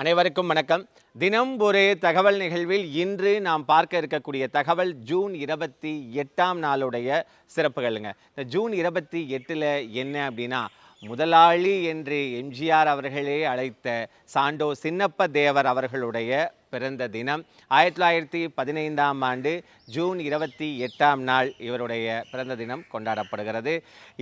அனைவருக்கும் வணக்கம். தினம் ஒரு தகவல் நிகழ்வில் இன்று நாம் பார்க்க இருக்கக்கூடிய தகவல் ஜூன் இருபத்தி எட்டாம் நாளுடைய சிறப்புகளுங்க. இந்த ஜூன் இருபத்தி எட்டில் என்ன அப்படின்னா முதலாளி என்று எம்ஜிஆர் அவர்களே அழைத்த சாண்டோ சின்னப்ப தேவர் அவர்களுடைய பிறந்த தினம். ஆயிரத்தி தொள்ளாயிரத்தி பதினைந்தாம் ஆண்டு ஜூன் இருபத்தி எட்டாம் நாள் இவருடைய பிறந்த தினம் கொண்டாடப்படுகிறது.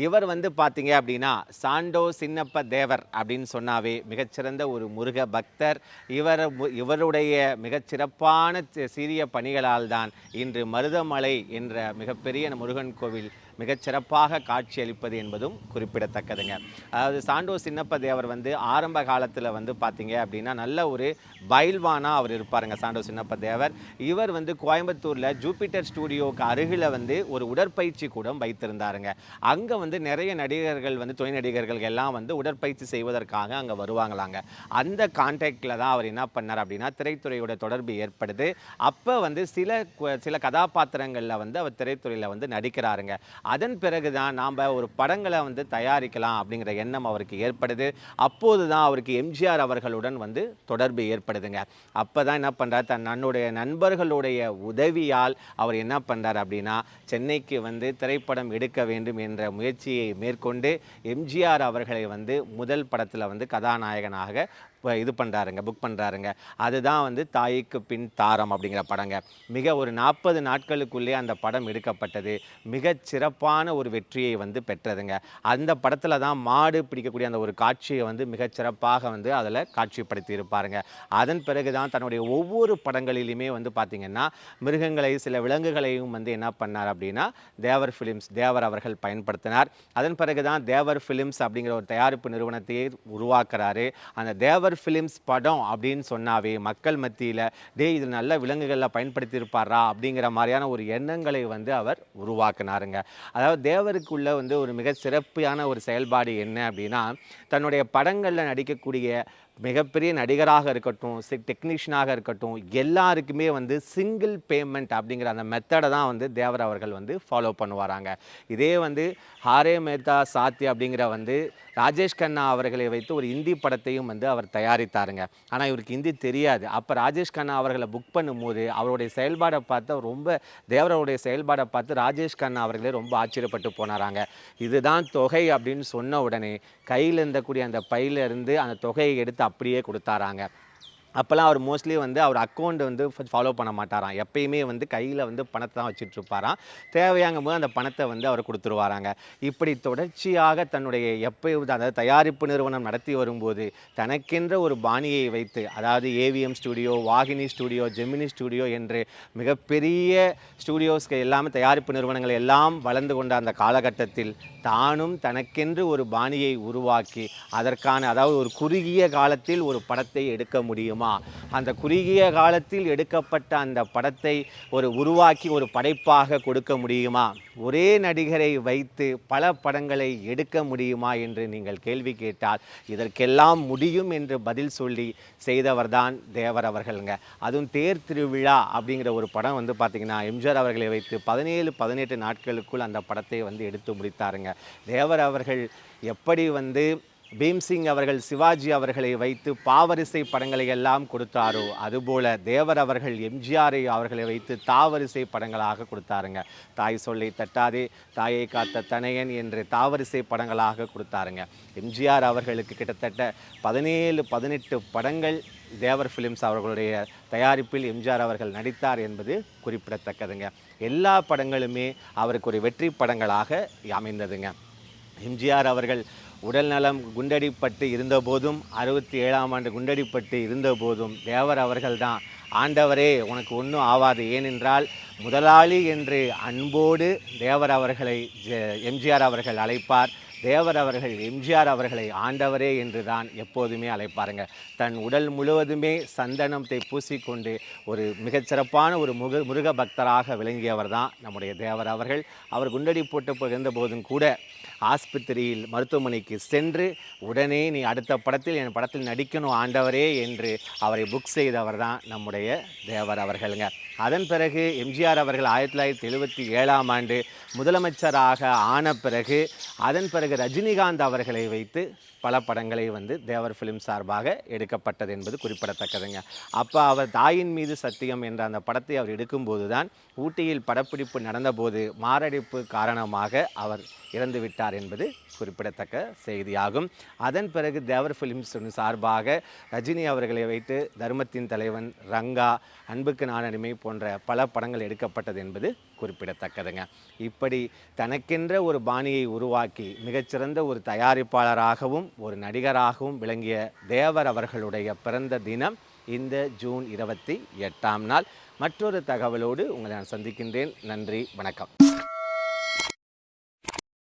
இவர் வந்து பார்த்தீங்க அப்படின்னா சாண்டோ சின்னப்ப தேவர் அப்படின்னு சொன்னாவே மிகச்சிறந்த ஒரு முருக பக்தர். இவர் இவருடைய மிகச்சிறப்பான சிறிய பணிகளால் தான் இன்று மருதமலை என்ற மிகப்பெரிய முருகன் கோவில் மிகச்சிறப்பாக காட்சியளிப்பது என்பதும் குறிப்பிடத்தக்கதுங்க. அதாவது சாண்டோ சின்னப்ப தேவர் வந்து ஆரம்ப காலத்தில் வந்து பார்த்தீங்க அப்படின்னா நல்ல ஒரு பைல்வானா அவர் இருப்பாருங்க சாண்டோ சின்னப்ப தேவர். இவர் வந்து கோயம்புத்தூரில் ஜூபிட்டர் ஸ்டூடியோவுக்கு அருகில் வந்து ஒரு உடற்பயிற்சி கூடம் வைத்திருந்தாருங்க. அங்கே வந்து நிறைய நடிகர்கள் வந்து துணை நடிகர்கள் எல்லாம் வந்து உடற்பயிற்சி செய்வதற்காக அங்கே வருவாங்களாங்க. அந்த கான்டாக்டில் தான் அவர் என்ன பண்ணார் அப்படின்னா திரைத்துறையோட தொடர்பு ஏற்படுது. அப்போ வந்து சில சில கதாபாத்திரங்களில் வந்து அவர் திரைத்துறையில் வந்து நடிக்கிறாருங்க. அதன் பிறகு தான் நாம் ஒரு படங்களை வந்து தயாரிக்கலாம் அப்படிங்கிற எண்ணம் அவருக்கு ஏற்படுது. அப்போது தான் அவருக்கு எம்ஜிஆர் அவர்களுடன் வந்து தொடர்பு ஏற்படுதுங்க. அப்போ தான் என்ன பண்ணுறார் தன் நன்னுடைய நண்பர்களுடைய உதவியால் அவர் என்ன பண்ணுறார் அப்படின்னா சென்னைக்கு வந்து திரைப்படம் எடுக்க வேண்டும் என்ற முயற்சியை மேற்கொண்டு எம்ஜிஆர் அவர்களை வந்து முதல் படத்தில் வந்து கதாநாயகனாக இது பண்ணுறாருங்க புக் பண்ணுறாருங்க அதுதான் வந்து தாய்க்கு பின் தாரம் அப்படிங்கிற படங்க. மிக ஒரு நாற்பது நாட்களுக்குள்ளே அந்த படம் எடுக்கப்பட்டது. மிகச் சிறப்பான ஒரு வெற்றியை வந்து பெற்றதுங்க. அந்த படத்தில் தான் மாடு பிடிக்கக்கூடிய அந்த ஒரு காட்சியை வந்து மிகச் சிறப்பாக வந்து அதில் காட்சிப்படுத்தி இருப்பாருங்க. அதன் பிறகு தான் தன்னுடைய ஒவ்வொரு படங்களிலுமே வந்து பார்த்திங்கன்னா மிருகங்களை சில விலங்குகளையும் வந்து என்ன பண்ணார் அப்படின்னா தேவர் ஃபிலிம்ஸ் தேவர் அவர்கள் பயன்படுத்தினார். அதன் பிறகு தான் தேவர் ஃபிலிம்ஸ் அப்படிங்கிற ஒரு தயாரிப்பு நிறுவனத்தையே உருவாக்குறாரு. அந்த தேவர் ஃபிலிம்ஸ் படம் அப்படின்னு சொன்னாவே மக்கள் மத்தியில் டே இது நல்ல விலங்குகளில் பயன்படுத்தியிருப்பாரா? அப்படிங்கிற மாதிரியான ஒரு எண்ணங்களை வந்து அவர் உருவாக்கினாருங்க. அதாவது தேவருக்குள்ள வந்து ஒரு மிக சிறப்பான ஒரு செயல்பாடு என்ன அப்படின்னா தன்னுடைய படங்களில் நடிக்கக்கூடிய மிகப்பெரிய நடிகராக இருக்கட்டும் டெக்னீஷியனாக இருக்கட்டும் எல்லாருக்குமே வந்து சிங்கிள் பேமெண்ட் அப்படிங்கிற அந்த மெத்தடை தான் வந்து தேவர் அவர்கள் வந்து ஃபாலோ பண்ணுவாராங்க. இதே வந்து ஹாரே மேத்தா சாத்தி அப்படிங்கிற வந்து ராஜேஷ் கண்ணா அவர்களை வைத்து ஒரு இந்தி படத்தையும் வந்து அவர் தயாரித்தாருங்க. ஆனால் இவருக்கு ஹிந்தி தெரியாது. அப்போ ராஜேஷ் கண்ணா அவர்களை புக் பண்ணும்போது அவருடைய செயல்பாடை பார்த்து ரொம்ப தேவரோடைய செயல்பாடை பார்த்து ராஜேஷ் கண்ணா அவர்களே ரொம்ப ஆச்சரியப்பட்டு போனாராங்க. இதுதான் தொகை அப்படின்னு சொன்ன உடனே கையில் இருந்தக்கூடிய அந்த பையிலிருந்து அந்த தொகையை எடுத்து அப்படியே கொடுத்தாராங்க. அப்போல்லாம் அவர் மோஸ்ட்லி வந்து அவர் அக்கௌண்ட் வந்து ஃபாலோ பண்ண மாட்டாராம். எப்பயுமே வந்து கையில் வந்து பணத்தை தான் வச்சுட்டு இருப்பாராம் தேவையாங்கும் போது அந்த பணத்தை வந்து அவர் கொடுத்துருவாராங்க. இப்படி தொடர்ச்சியாக தன்னுடைய எப்போது அதாவது தயாரிப்பு நிறுவனம் நடத்தி வரும்போது தனக்கென்ற ஒரு பாணியை வைத்து அதாவது AVM studio Vahini studio Gemini studio என்று மிகப்பெரிய ஸ்டுடியோஸ்க்கு எல்லாமே தயாரிப்பு நிறுவனங்கள் எல்லாம் வளர்ந்து கொண்ட அந்த காலகட்டத்தில் தானும் தனக்கென்று ஒரு பாணியை உருவாக்கி அதற்கான அதாவது ஒரு குறுகிய காலத்தில் ஒரு படத்தை எடுக்க முடியுமா? அந்த குறுகிய காலத்தில் எடுக்கப்பட்ட அந்த படத்தை ஒரு உருவாக்கி ஒரு படைப்பாக கொடுக்க முடியுமா? ஒரே நடிகரை வைத்து பல படங்களை எடுக்க முடியுமா என்று நீங்கள் கேள்வி கேட்டால் இதற்கெல்லாம் முடியும் என்று பதில் சொல்லி செய்தவர்தான் தேவர் அவர்களுங்க. அதுவும் தேர் திருவிழா அப்படிங்கிற ஒரு படம் வந்து பார்த்திங்கன்னா எம்ஜிஆர் அவர்களை வைத்து பதினேழு பதினெட்டு நாட்களுக்குள் அந்த படத்தை வந்து எடுத்து முடித்தாருங்க. தேவர் அவர்கள் எப்படி வந்து பீம்சிங் அவர்கள் சிவாஜி அவர்களை வைத்து பாவரிசை படங்களை எல்லாம் கொடுத்தாரோ அதுபோல தேவர் அவர்கள் எம்ஜிஆரை அவர்களை வைத்து தாவரிசை படங்களாக கொடுத்தாருங்க. தாய் சொல்லை தட்டாதே தாயை காத்த தனையன் என்று தாவரிசை படங்களாக கொடுத்தாருங்க. எம்ஜிஆர் அவர்களுக்கு கிட்டத்தட்ட பதினேழு பதினெட்டு படங்கள் தேவர் ஃபிலிம்ஸ் அவர்களுடைய தயாரிப்பில் எம்ஜிஆர் அவர்கள் நடித்தார் என்பது குறிப்பிடத்தக்கதுங்க. எல்லா படங்களுமே அவருக்கு ஒரு வெற்றி படங்களாக அமைந்ததுங்க. எம்ஜிஆர் அவர்கள் உடல் நலம் குண்டடிப்பட்டு இருந்தபோதும் அறுபத்தி ஏழாம் ஆண்டு குண்டடிப்பட்டு இருந்தபோதும் தேவர் அவர்கள்தான். ஆண்டவரே உனக்கு ஒன்றும் ஆவாது. ஏனென்றால் முதலாளி என்று அன்போடு தேவர் அவர்களை எம்ஜிஆர் அவர்கள் அழைப்பார். தேவர் அவர்கள் எம்ஜிஆர் அவர்களை ஆண்டவரே என்று தான் எப்போதுமே அழைப்பாருங்க. தன் உடல் முழுவதுமே சந்தனத்தை பூசிக்கொண்டு ஒரு மிகச்சிறப்பான ஒரு முக முருக பக்தராக விளங்கியவர் தான் நம்முடைய தேவர் அவர்கள். அவர் குண்டடி போட்டு இருந்த போதும் கூட ஆஸ்பத்திரியில் மருத்துவமனைக்கு சென்று உடனே நீ அடுத்த படத்தில் என் படத்தில் நடிக்கணும் ஆண்டவரே என்று அவரை புக் செய்தவர் தான் நம்முடைய தேவர் அவர்களுங்க. அதன் பிறகு எம்ஜிஆர் அவர்கள் ஆயிரத்தி தொள்ளாயிரத்தி எழுபத்தி ஏழாம் ஆண்டு முதலமைச்சராக ஆன பிறகு அதன் பிறகு ரஜினிகாந்த் அவர்களை வைத்து பல படங்களை வந்து தேவர் ஃபிலிம் சார்பாக எடுக்கப்பட்டது என்பது குறிப்பிடத்தக்கதுங்க. அப்போ அவர் தாயின் மீது சத்தியம் என்ற அந்த படத்தை அவர் எடுக்கும்போது தான் ஊட்டியில் படப்பிடிப்பு நடந்தபோது மாரடைப்பு காரணமாக அவர் இறந்து விட்டார் என்பது குறிப்பிடத்தக்க செய்தியாகும். அதன் பிறகு தேவர் ஃபிலிம்ஸ் சார்பாக ரஜினி அவர்களை வைத்து தர்மத்தின் தலைவன் ரங்கா அன்புக்கு நானடிமை போன்ற பல படங்கள் எடுக்கப்பட்டது என்பது குறிப்பிடத்தக்கதுங்க. இப்படி தனக்கென்ற ஒரு பாணியை உருவாக்கி மிகச்சிறந்த ஒரு தயாரிப்பாளராகவும் ஒரு நடிகராகவும் விளங்கிய தேவர் அவர்களுடைய பிறந்த தினம் இந்த ஜூன் இருபத்தி எட்டாம் நாள். மற்றொரு தகவலோடு உங்களை நான் சந்திக்கின்றேன். நன்றி வணக்கம்.